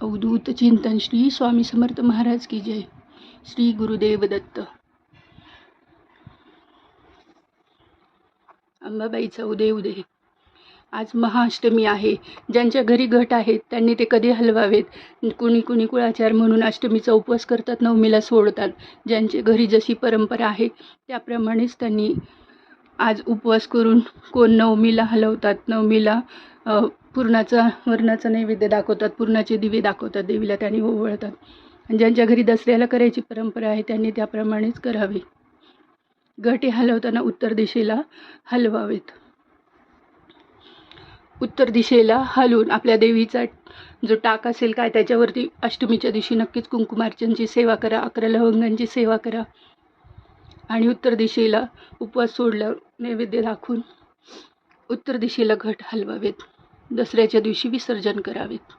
अवधूत चिंतन श्री स्वामी समर्थ महाराज की जय. श्री गुरुदेव दत्त. अंबाबाईचा उदय उदय आज महाअष्टमी आहे. ज्यांच्या घरी घट आहेत त्यांनी ते कधी हलवावेत? कुणी कुणी कुळाचार म्हणून अष्टमीचा उपवास करतात नवमीला सोडतात. ज्यांच्या घरी जशी परंपरा आहे त्याप्रमाणेच त्यांनी आज उपवास करून कोण नवमीला हलवतात? नवमीला पूर्णाचा वर्णाचं नैवेद्य दाखवतात पूर्णाचे दिवे दाखवतात देवीला त्यांनी ओवळतात. आणि ज्यांच्या घरी दसऱ्याला करायची परंपरा आहे त्यांनी त्याप्रमाणेच करावी. गटे हलवताना उत्तर दिशेला हलवावेत. उत्तर दिशेला हलवून आपल्या देवीचा जो टाक असेल काय त्याच्यावरती अष्टमीच्या दिवशी नक्कीच कुंकुमार्चनची सेवा करा अकरा लवंगांची सेवा करा. आणि उत्तर दिशेला उपवास सोडल्यावर नैवेद्य दाखवून उत्तर दिशेला घट हलवावेत. दसऱ्याच्या दिवशी विसर्जन करावेत.